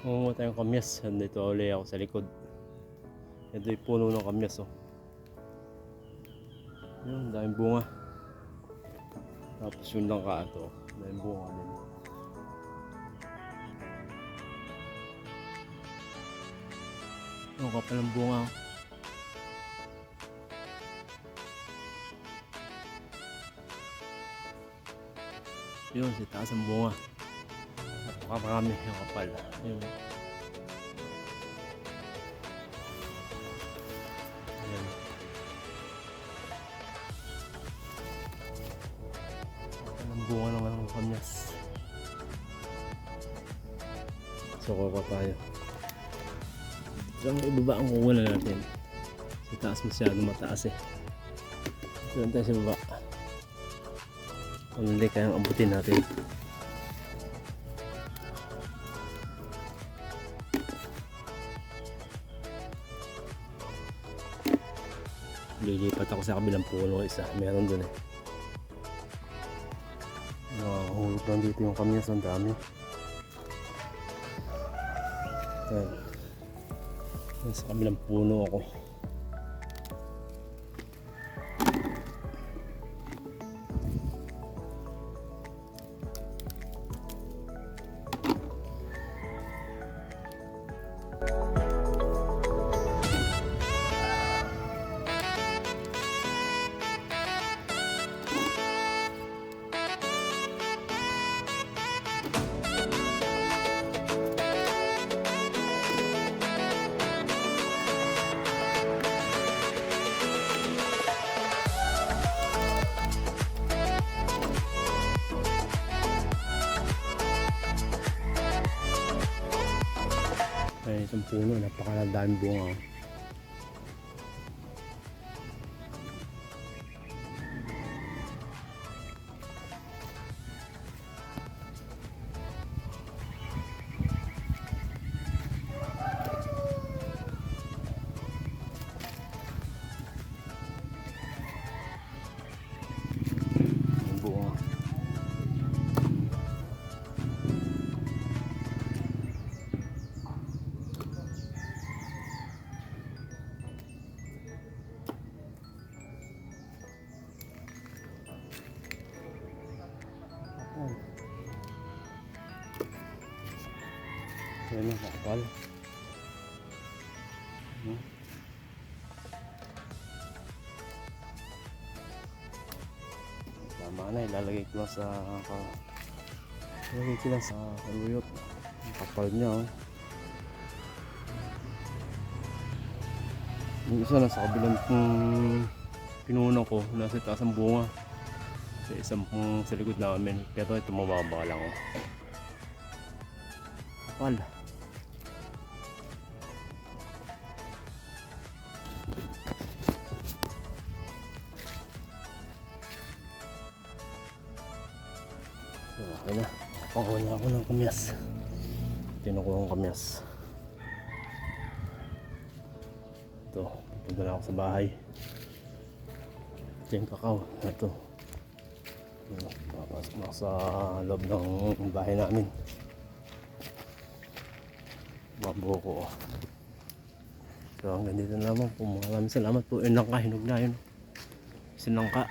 Mungunga tayong kamyas. Nandito ulit ako sa likod. Ito puno ng kamyas oh. Yun, daming bunga. Tapos yung langka ito. Daming bunga din. Ang kapal ng bunga. oh. Yun, si taas ang bunga. Napakarami yung kapal. Yun. Ayan. Kapal ng bunga naman ng kamyas. So, kuha tayo. Diyan ibaba ang kukunan natin. Sa taas masyado mataas eh. Diyan tayo sa baba. Kung hindi kayang abutin natin. Lilipat ako sa kabilang puno isa. Meron dun eh. Nakahulog lang dito yung kamyas. Ang dami. Ayan, Sa kabilang puno ako. Ay, isang puno. Napakadaming bunga. Oh. Yan ang kapal. Hmm. Tama na, ilalagay ko lang sa ilalagay ko lang sa kaluyot. Ang kapal niya oh. Yung isa nasa kabilang mm, pinuno ko, nasa taas ang bunga sa isang pong sa likod namin. Pero ito mababa lang oh. so, okay na pakuha na ako ng kamyas tinukuha ang kamyas ito pupunta na ako sa bahay. Ito yung kakao. Ito Papasok na ako sa loob ng bahay namin. Mabuo ko. So hanggang dito na naman po. Maraming salamat po. Yun lang ka. Hinog na yun. Sinangka.